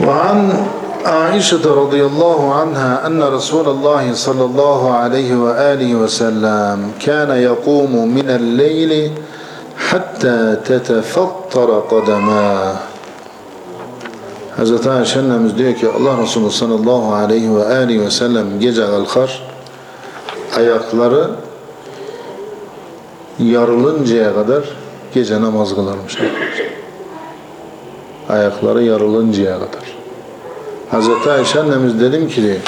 وعن عائشة رضي الله عنها أن رسول الله صلى الله عليه وآله وسلم كان يقوم من الليل حتى تتفطر قدماه Hazreti Ayşe annemiz diyor ki Allah Resulü sallallahu aleyhi ve aleyhi ve sellem gece kalkar ayakları yarılıncaya kadar gece namaz kılarmış. Ayakları yarılıncaya kadar. Hazreti Ayşe annemiz dedim ki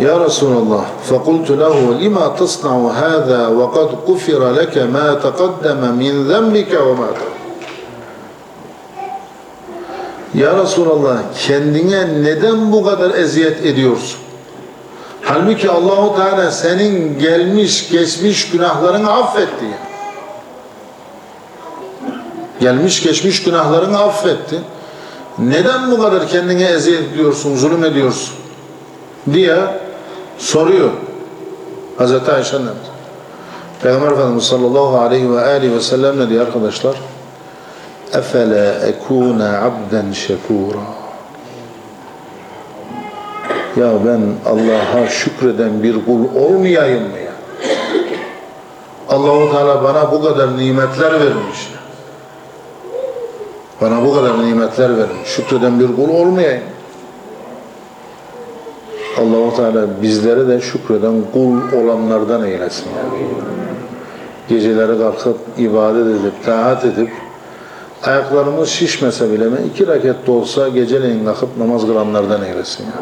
Ya Resulallah fekultu lehu lima tasna'u hâzâ ve kad gufira leke mâ tekaddeme min zembike Ya Resulallah kendine neden bu kadar eziyet ediyorsun? Halbuki Allahu Teala senin gelmiş geçmiş günahlarını affetti. Gelmiş geçmiş günahlarını affetti. Neden bu kadar kendine eziyet ediyorsun, zulüm ediyorsun? diye soruyor Hazreti Ayşe annemiz. Peygamber Efendimiz sallallahu aleyhi ve aleyhi ve sellem ne diyor arkadaşlar? Efele ekune abden şekura. Ya ben Allah'a şükreden bir kul olmayayım mı ya? Allahu Teala bana bu kadar nimetler vermiş. Bana bu kadar nimetler vermiş. Şükreden bir kul olmayayım. Allahu Teala bizleri de şükreden kul olanlardan eylesin. Geceleri kalkıp ibadet edip, taat edip ayaklarımız şişmese bile iki rekat da olsa geceleyin kalkıp namaz kılanlardan eylesin. Ya.